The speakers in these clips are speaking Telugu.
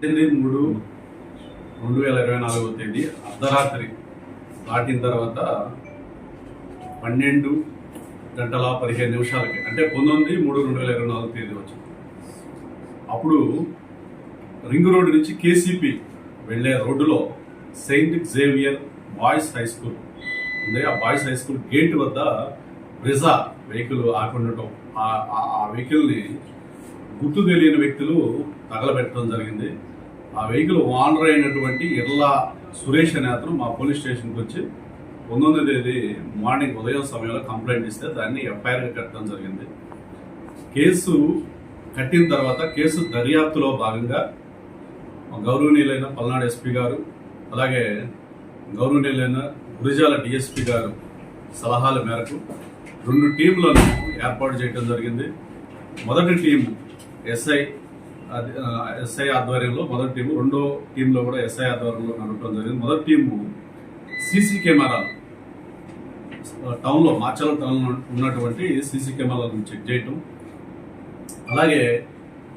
పద్దెనిమిది మూడు రెండు వేల ఇరవై నాలుగవ తేదీ అర్ధరాత్రి దాటిన తర్వాత పన్నెండు గంటల పదిహేను నిమిషాలకి అంటే పంతొమ్మిది మూడు రెండు వేల ఇరవై నాలుగు తేదీ వచ్చింది. అప్పుడు రింగ్ రోడ్ నుంచి కేసీపీ వెళ్ళే రోడ్డులో Saint Xavier boys high school ఉంది. ఆ బాయ్స్ హై స్కూల్ గేట్ వద్ద బ్రిజా వెహికల్ ఆకుండటం ఆ- ఆ వెహికల్ని గుర్తు తెలియని వ్యక్తులు తగలబెట్టడం జరిగింది. ఆ వెహికల్ ఓనర్ అయినటువంటి ఇర్లా సురేష్ అనే అతను మా పోలీస్ స్టేషన్కి వచ్చి పంతొమ్మిది తేదీ మార్నింగ్ ఉదయం సమయంలో కంప్లైంట్ ఇస్తే దాన్ని ఎఫ్ఐఆర్గా కట్టడం జరిగింది. కేసు కట్టిన తర్వాత కేసు దర్యాప్తులో భాగంగా గౌరవనీయులైన పల్నాడు ఎస్పీ గారు అలాగే గౌరవనీయులైన గురిజాల డిఎస్పీ గారు సలహాల మేరకు రెండు టీంలను ఏర్పాటు చేయడం జరిగింది. మొదటి టీం ఎస్ఐ ఎస్ఐ ఆధ్వర్యంలో మొదటి టీము రెండో టీంలో కూడా ఎస్ఐ ఆధ్వర్యంలో నడపడం జరిగింది. మొదటి టీము సీసీ కెమెరాలు. టౌన్లో మార్చల టౌన్లో ఉన్నటువంటి సీసీ కెమెరాలను చెక్ చేయటం. అలాగే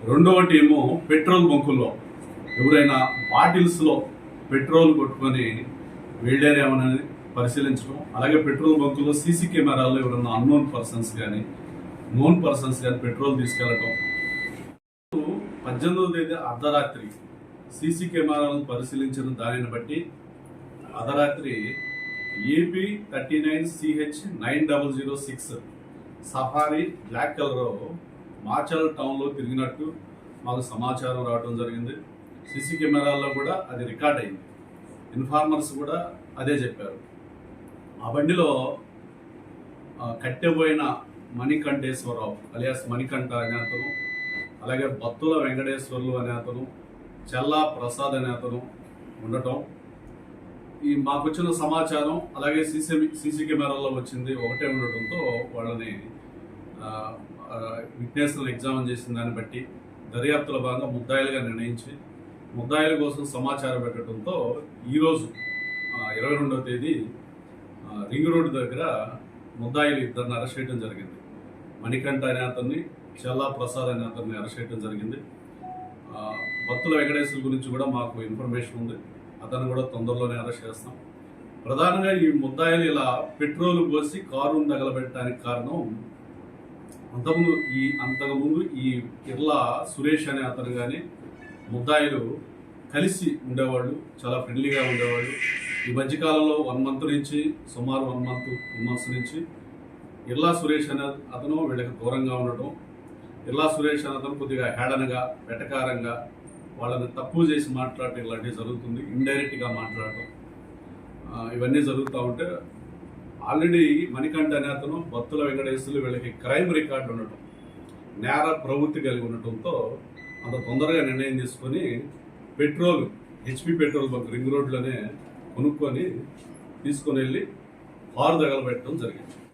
రెండవ టీము పెట్రోల్ బంకుల్లో ఎవరైనా బాటిల్స్లో పెట్రోల్ కొట్టుకొని వెళ్ళారేమనేది పరిశీలించడం అలాగే పెట్రోల్ బంకుల్లో సీసీ కెమెరాల్లో ఎవరైనా అన్నోన్ పర్సన్స్ కానీ నోన్ పర్సన్స్ కానీ పెట్రోల్ తీసుకెళ్ళటం. పద్దెనిమిదవ తేదీ అర్ధరాత్రి సీసీ కెమెరాలను పరిశీలించిన దానిని బట్టి అర్ధరాత్రి AP thirty nine CH nine double zero six Safari black colour Macherla టౌన్లో తిరిగినట్టు మాకు సమాచారం రావడం జరిగింది. సీసీ కెమెరాల్లో కూడా అది రికార్డ్ అయింది. ఇన్ఫార్మర్స్ కూడా అదే చెప్పారు. ఆ బండిలో కట్టెపోయిన మణికంఠేశ్వరరావు అలియాస్ మణికంఠ అనే అతను అలాగే బత్తుల వెంకటేశ్వర్లు అనే అతను చెల్లా ప్రసాద్ అనే అతను ఉండటం. ఈ మాకు వచ్చిన సమాచారం అలాగే సీసీ సీసీ కెమెరాలో వచ్చింది ఒకటే ఉండటంతో వాళ్ళని విట్నెస్లను ఎగ్జామిన్ చేసిన దాన్ని బట్టి దర్యాప్తుల భాగంగా ముద్దాయిలుగా నిర్ణయించి ముద్దాయిల కోసం సమాచారం పెట్టడంతో ఈరోజు ఇరవై రెండవ తేదీ రింగ్ రోడ్డు దగ్గర ముద్దాయిలు ఇద్దరిని అరెస్ట్ చేయడం జరిగింది. మణికంఠ అనే అతన్ని చల్లా ప్రసాద్ అనే అతన్ని అరెస్ట్ చేయడం జరిగింది. భక్తుల వెంకటేశ్వర గురించి కూడా మాకు ఇన్ఫర్మేషన్ ఉంది. అతను కూడా తొందరలోనే అరెస్ట్ చేస్తాం. ప్రధానంగా ఈ ముద్దాయిలు ఇలా పెట్రోల్ పోసి కారును తగలబెట్టడానికి కారణం అంతకుముందు ఈ అంతకుముందు ఈ ఇర్లా సురేష్ అనే అతను కానీ ముద్దాయిలు కలిసి ఉండేవాళ్ళు చాలా ఫ్రెండ్లీగా ఉండేవాళ్ళు. ఈ మధ్యకాలంలో వన్ మంత్ నుంచి సుమారు వన్ మంత్ టూ మంత్స్ నుంచి ఇర్లా సురేష్ అనే అతను వీళ్ళకి దూరంగా ఉండటం ఇలా సురేష్ అనే కొద్దిగా హేళనగా వెటకారంగా వాళ్ళని తక్కువ చేసి మాట్లాడటం ఇలాంటివి జరుగుతుంది ఇండైరెక్ట్గా మాట్లాడటం. ఇవన్నీ జరుగుతూ ఉంటే ఆల్రెడీ మణికంఠ అనే అతను భక్తుల వెంకటేశ్వర్లు వీళ్ళకి క్రైమ్ రికార్డు ఉండటం నేర ప్రవృత్తి కలిగి ఉండటంతో అంత తొందరగా నిర్ణయం తీసుకొని petrol HP petrol bunk ring రోడ్లోనే కొనుక్కొని తీసుకొని వెళ్ళి కారు తగలబెట్టడం జరిగింది.